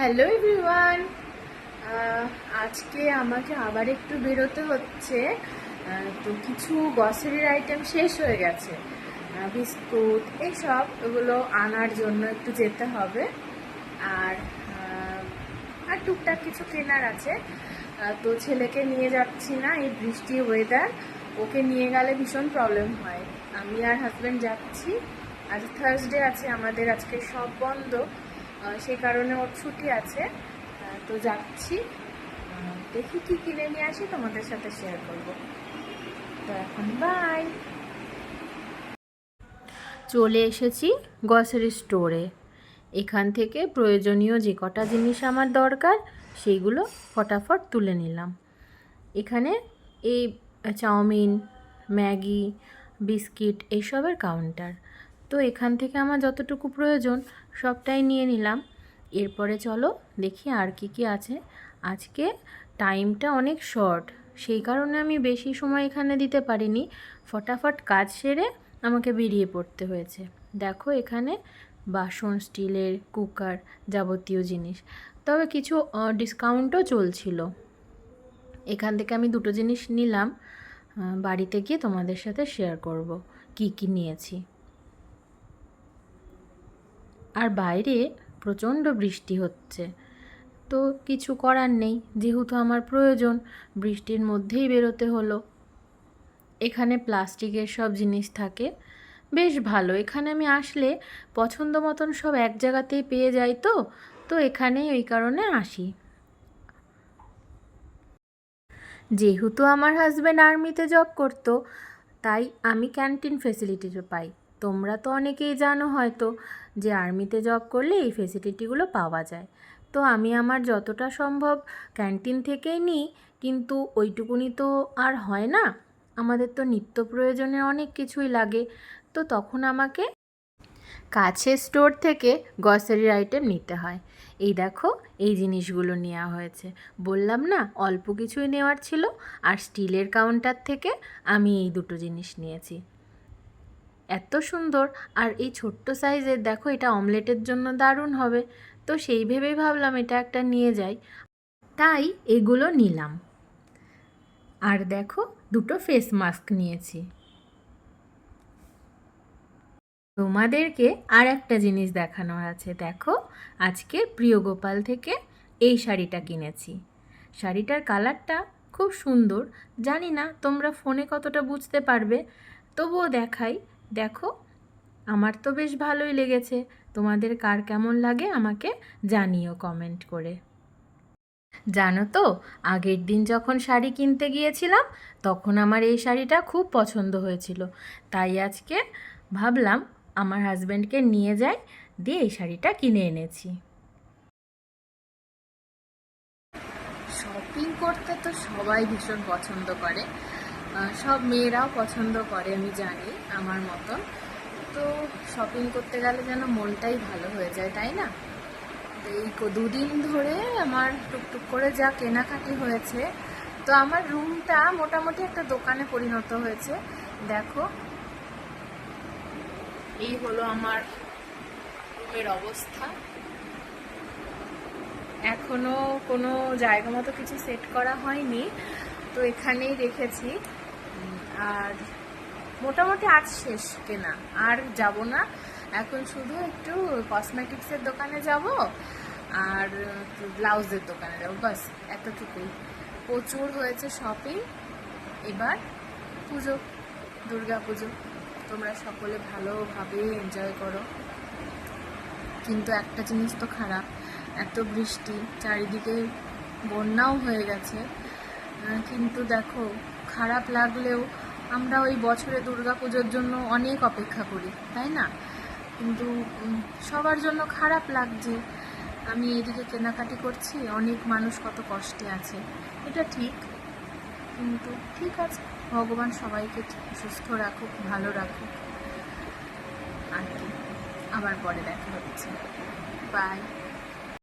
Hello everyone. আজকে আমাকে আবার একটু বেরোতে হচ্ছে। তো কিছু গ্রসারির আইটেম শেষ হয়ে গেছে। বিস্কুট এইসব এগুলো আনার জন্য একটু যেতে হবে। আর আর টুকটাক কিছু কেনার আছে। তো ছেলেকে নিয়ে যাচ্ছি না, এই বৃষ্টি ওয়েদার ওকে নিয়ে গেলে ভীষণ প্রবলেম হয়। আমি আর হাজব্যান্ড যাচ্ছি। আজ থার্সডে আছে, আমাদের আজকে সব বন্ধ। সেই কারণে ওর ছুটি আছে। তো যাচ্ছি। দেখি কি কিনে নিয়ে আসি, তোমাদের সাথে শেয়ার করব। তো এখন বাই চলে এসেছি গ্রসারি স্টোরে এখান থেকে প্রয়োজনীয় যে কটা জিনিস আমার দরকার সেইগুলো ফটাফট তুলে নিলাম। এখানে এই চাউমিন, ম্যাগি, বিস্কিট এইসবের কাউন্টার তো এখান থেকে আমার যতটুকু প্রয়োজন সবটাই নিয়ে নিলাম। এরপরে চলো দেখি আর কি কি আছে। আজকে টাইমটা অনেক শর্ট, সেই কারণে আমি বেশি সময় এখানে দিতে পারিনি। ফটাফট কাজ সেরে আমাকে বেরিয়ে পড়তে হয়েছে। দেখো এখানে বাসন, স্টিলের কুকার যাবতীয় জিনিস। তবে কিছু ডিসকাউন্টও চলছিল। এখান থেকে আমি দুটো জিনিস নিলাম। বাড়িতে গিয়ে তোমাদের সাথে শেয়ার করব। কি কি নিয়েছি। আর বাইরে প্রচণ্ড বৃষ্টি হচ্ছে। তো কিছু করার নেই, যেহেতু আমার প্রয়োজন, বৃষ্টির মধ্যেই বেরোতে হলো। এখানে প্লাস্টিকের সব জিনিস থাকে। বেশ ভালো, এখানে আমি আসলে পছন্দ মতন সব এক জায়গাতেই পেয়ে যাই তো তো এখানেই ওই কারণে আসি। যেহেতু আমার হাজব্যান্ড আর্মিতে জব করতো, তাই আমি ক্যান্টিন ফেসিলিটি পাই। তোমরা তো অনেকেই জানো হয়তো যে আর্মিতে জব করলে এই ফেসিলিটিগুলো পাওয়া যায়। তো আমি আমার যতটা সম্ভব ক্যান্টিন থেকেই নিই, কিন্তু ওইটুকুনি তো আর হয় না। আমাদের তো নিত্য প্রয়োজনের অনেক কিছুই লাগে। তো তখন আমাকে কাছের স্টোর থেকে গ্রসারির আইটেম নিতে হয়। এই দেখো, এই জিনিসগুলো নেওয়া হয়েছে। বললাম না, অল্প কিছুই নেওয়ার ছিল, আর স্টিলের কাউন্টার থেকে আমি এই দুটো জিনিস নিয়েছি। এত সুন্দর। আর এই ছোট্ট সাইজের, দেখো এটা অমলেটের জন্য দারুণ হবে। তো সেই ভেবেই ভাবলাম এটা একটা নিয়ে যাই। তাই এগুলো নিলাম। আর দেখো, দুটো ফেস মাস্ক নিয়েছি। তোমাদেরকে আর একটা জিনিস দেখানোর আছে, দেখো। আজকে প্রিয় গোপাল থেকে এই শাড়িটা কিনেছি। শাড়িটার কালারটা খুব সুন্দর। জানি না, তোমরা ফোনে কতটা বুঝতে পারবে। তবুও দেখাই দেখো, আমার তো বেশ ভালোই লেগেছে। তোমাদের কার কেমন লাগে আমাকে জানিও কমেন্ট করে। জানো তো, আগের দিন যখন শাড়ি কিনতে গিয়েছিলাম, তখন আমার এই শাড়িটা খুব পছন্দ হয়েছিল। তাই আজকে ভাবলাম আমার হাজব্যান্ডকে নিয়ে যাই, দিয়ে এই শাড়িটা কিনে এনেছি। শপিং করতে তো সবাই ভীষণ পছন্দ করে। সব মেয়েরাও পছন্দ করে, আমি জানি, আমার মতন তো শপিং করতে গেলে যেন মনটাই ভালো হয়ে যায়, তাই না? তো এই দুদিন ধরে আমার টুকটুক করে যা কেনাকাটি হয়েছে, তো আমার রুমটা মোটামুটি একটা দোকানে পরিণত হয়েছে। দেখো, এই হলো আমার রুমের অবস্থা। এখনও কোনো জায়গা মতো কিছু সেট করা হয়নি, তো এখানেই রেখেছি। আর মোটামুটি আজ শেষ কেনা। আর যাব না। এখন শুধু একটু কসমেটিক্সের দোকানে যাব, আর ব্লাউজের দোকানে যাব, বাস এতটুকুই। প্রচুর হয়েছে শপিং এবার পুজো, দুর্গা পুজো। তোমরা সকলে ভালোভাবে এনজয় করো। কিন্তু একটা জিনিস তো খারাপ, এত বৃষ্টি, চারিদিকে বন্যাও হয়ে গেছে। কিন্তু দেখো, খারাপ লাগলেও আমরা ওই বছরে দুর্গা পুজোর জন্য অনেক অপেক্ষা করি, তাই না? কিন্তু সবার জন্য খারাপ লাগছে। আমি এদিকে কেনাকাটি করছি, অনেক মানুষ কত কষ্টে আছে। এটা ঠিক, কিন্তু ঠিক আছে, ভগবান সবাইকে সুস্থ রাখুক, ভালো রাখুক। আর কি, আবার পরে দেখা হচ্ছে। বাই